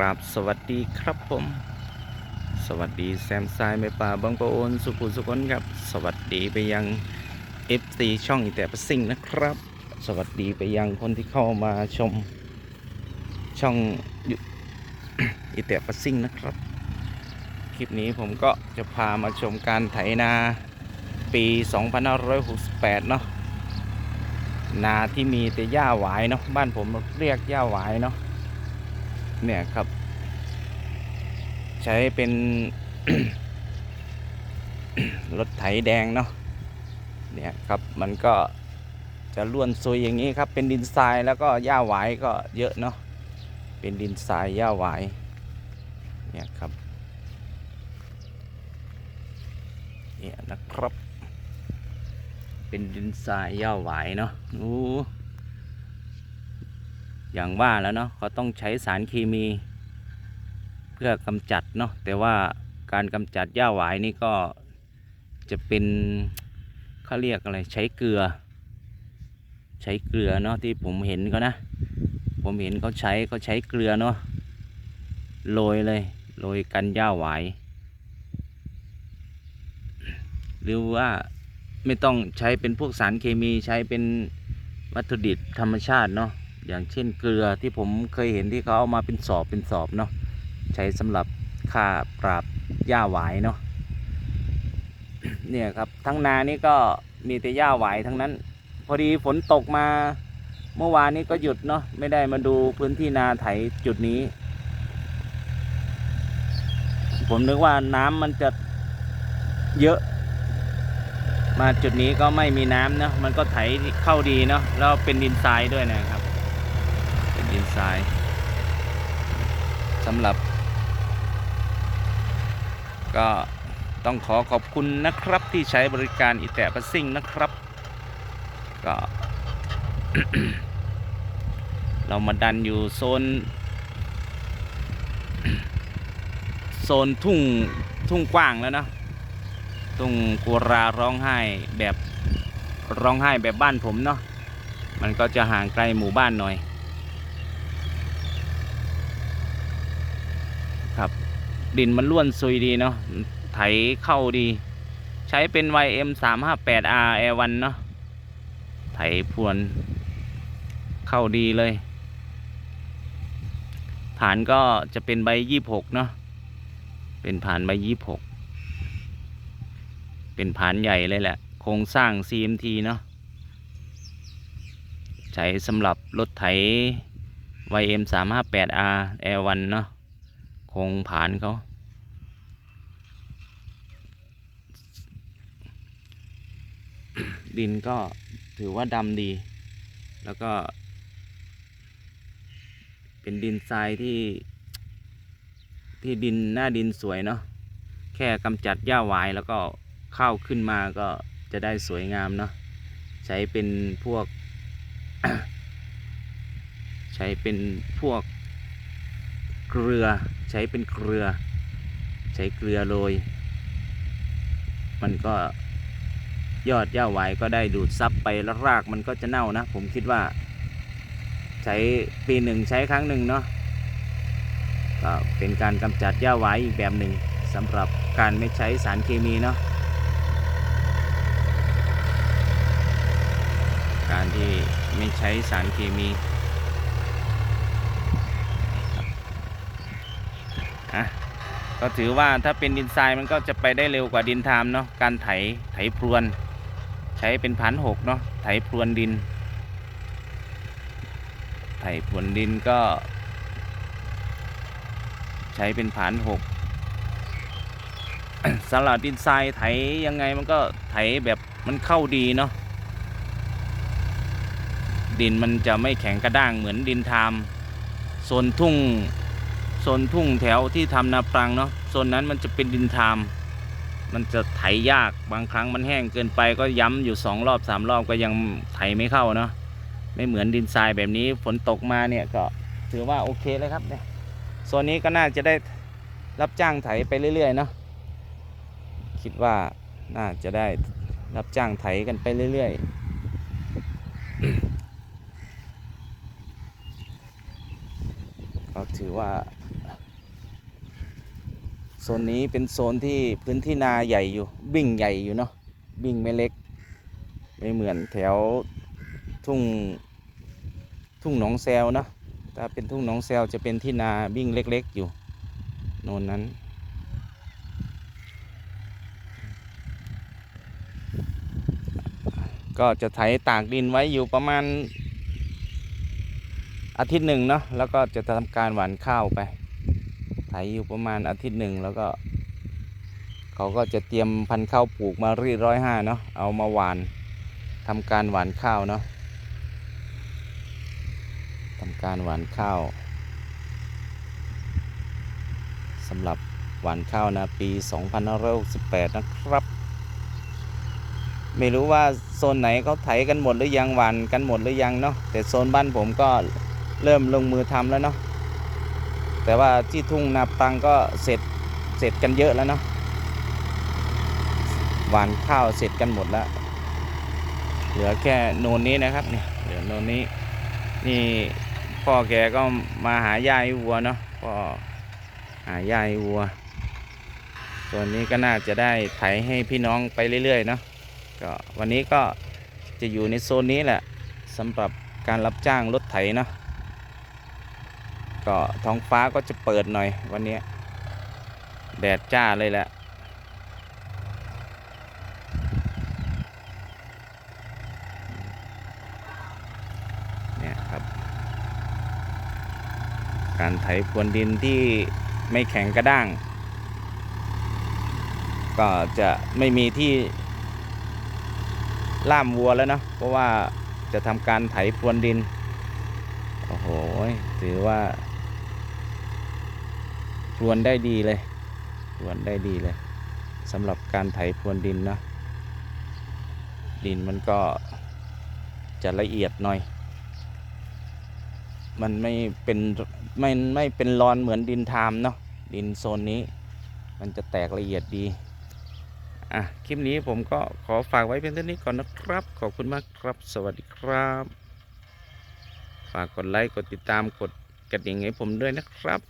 ครับสวัสดีครับผม สวัสดีแซมซายแม่ป่าบางปะโอนสุขุสุขนครับ สวัสดีไปยัง FC ช่องอีแต่ประสิงนะครับ สวัสดีไปยังคนที่เข้ามาชมช่องอีแต่ประสิงนะครับ คลิปนี้ผมก็จะพามาชมการไถนาปี 2568 เนาะนาที่มีแต่หญ้าหวายเนาะบ้านผมเรียกหญ้าหวายเนาะ เนี่ยครับ ใช้เป็น รถไถแดงเนาะเนี่ยครับมันก็จะล้วนซุยอย่างนี้ครับ เป็นดินทรายแล้วก็หญ้าหวายก็เยอะเนาะเป็นดินทรายหญ้าหวายเนี่ยครับเนี่ยนะครับ เป็นดินทรายย่าหวายเนาะโอ้ อย่างว่าแล้วเนาะเขาต้องใช้สารเคมี เพื่อกำจัดเนาะแต่ว่าการกำจัดหญ้าหวายนี่ก็จะเป็นเขาเรียกอะไรใช้เกลือ ใช้เกลือเนาะที่ผมเห็นเขานะ ผมเห็นเขาใช้เขาใช้เกลือเนาะโรยเลยโรยกันหญ้าหวายหรือว่าไม่ต้องใช้เป็นพวกสารเคมีใช้เป็นวัตถุดิบธรรมชาติเนาะ อย่างเช่นเกลือที่ผมเคยเห็นที่เขาเอามาเป็นสอบเป็นสอบเนาะใช้สำหรับฆ่าปราบหญ้าหวายเนาะเนี่ยครับทั้งนานี่ก็มีแต่หญ้าหวายทั้งนั้น พอดีฝนตกมาเมื่อวานนี้ก็หยุดเนาะไม่ได้มาดูพื้นที่นาไถจุดนี้ ผมนึกว่าน้ำมันจะเยอะ มาจุดนี้ก็ไม่มีน้ำเนาะมันก็ไถเข้าดีเนาะแล้วเป็นดินทรายด้วยนะครับ ทรายสำหรับ ก็ต้องขอขอบคุณนะครับที่ใช้บริการอีแตะประซิ่งนะครับ ก็ เรามาดันอยู่โซน โซนทุ่งทุ่งกว้างแล้วนะตุ้งกุราร้องไห้แบบร้องไห้แบบบ้านผมเนาะมันก็จะห่างไกลหมู่บ้านหน่อย ครับ ดินมันล้วนซุยดีเนาะไถเข้าดี ใช้เป็น YM 3 5 8 R L1 เนาะไถพวน เข้าดีเลย ฐานก็จะเป็นใบยี่หกเนาะเป็นผ่านใบยี่หกเป็นผานใหญ่เลยแหละ โครงสร้าง CMT เนาะใช้สำหรับรถไถ YM 3 5 8 R L1 เนาะ โคงผานเขาดินก็ถือว่าดำดี แล้วก็ เป็นดินทรายที่ ที่ดินหน้าดินสวยเนาะ แค่กำจัดหญ้าหวายแล้วก็ข้าวขึ้นมาก็จะได้สวยงามเนาะ ใช้เป็นพวก ใช้เป็นพวก เกลือใช้เป็นเกลือ ใช้เกลือโรย มันก็ยอดหญ้าหวายก็ได้ดูดซับไปแล้วรากมันก็จะเน่านะ ผมคิดว่า ใช้ปีหนึ่งใช้ครั้งหนึ่งเนาะก็เป็นการกำจัดหญ้าหวายอีกแบบหนึ่งสำหรับการไม่ใช้สารเคมีเนาะการที่ไม่ใช้สารเคมีะก็ถือว่าถ้าเป็นดินทรายมันก็จะไปได้เร็วกว่าดินทามเนาะการไถไถพรวน ใช้เป็นพันหกเนาะไถพรวนดิน ไถพรวนดินก็ ใช้เป็นผานหกสำหรับดินทรายไถยังไงมันก็ไถแบบมันเข้าดีเนาะดินมันจะไม่แข็งกระด้างเหมือนดินทามโซนทุ่ง โซนทุ่งแถวที่ทำนาปรังเนาะโซนนั้นมันจะเป็นดินทาม มันจะไถยากบางครั้งมันแห้งเกินไปก็ย้ำอยู่สองรอบสามรอบก็ยังไถไม่เข้าเนาะไม่เหมือนดินทรายแบบนี้ฝนตกมาเนี่ยก็ถือว่าโอเคเลยครับเนี่ยโซนนี้ก็น่าจะได้รับจ้างไถไปเรื่อยๆเนาะคิดว่าน่าจะได้รับจ้างไถกันไปเรื่อยๆก็ถือว่า โซนนี้เป็นโซนที่พื้นที่นาใหญ่อยู่บิ่งใหญ่อยู่เนาะบิ่งไม่เล็ก ไม่เหมือนแถวทุ่งทุ่งหนองแซวนะถ้าเป็นทุ่งหนองแซวจะเป็นที่นาบิ่งเล็ก ๆ อยู่โน่นนั้นก็จะไถตากดินไว้อยู่ประมาณอาทิตย์หนึ่งเนาะแล้วก็จะทำการหว่านข้าวไป ถอยู่ประมาณอาทิตย์หนึ่งแล้วก็ เขาก็จะเตรียมพันธุ์ข้าวปลูกมารีร้อยห้าเนาะเอามาหวานทำการหวานข้าวเนาะทำการหวานข้าวสำหรับหวานข้าวนะปี 2568 นะครับ ไม่รู้ว่าโซนไหนเขาไถกันหมดหรือยังหวานกันหมดหรือยังเนาะแต่โซนบ้านผมก็เริ่มลงมือทำแล้วเนาะ แต่ว่าที่ทุ่งนาปังก็เสร็จเสร็จกันเยอะแล้วเนาะหวานข้าวเสร็จกันหมดแล้วเหลือแค่โนนนี้นะครับนี่เหลือโนนนี้ นี่พ่อแกก็มาหาหญ้าให้วัวเนาะพ่อหาหญ้าให้วัว ส่วนนี้ก็น่าจะได้ไถให้พี่น้องไปเรื่อยๆเนาะก็วันนี้ก็จะอยู่ในโซนนี้แหละสำหรับการรับจ้างรถไถเนาะ ก็ท้องฟ้าก็จะเปิดหน่อยวันนี้ แดดจ้าเลยแหละเนี่ยครับ การไถพรวนดินที่ไม่แข็งกระด้าง ก็จะไม่มีที่ล่ามวัวแล้วเนาะเพราะว่าจะทำการไถพรวนดิน โอ้โห ถือว่า รวนได้ดีเลยพรวนได้ดีเลยสำหรับการไถพรวนดินเนาะดินมันก็จะละเอียดหน่อย มันไม่เป็นไม่ไม่เป็นรอนเหมือนดินทามเนาะดินโซนนี้ มันจะแตกละเอียดดีอะคลิปนี้ผมก็ขอฝากไว้เพียงเท่านี้ก่อนนะครับ ขอบคุณมากครับ สวัสดีครับ ฝากกดไลค์กดติดตามกดกระดิ่งให้ผมด้วยนะครับ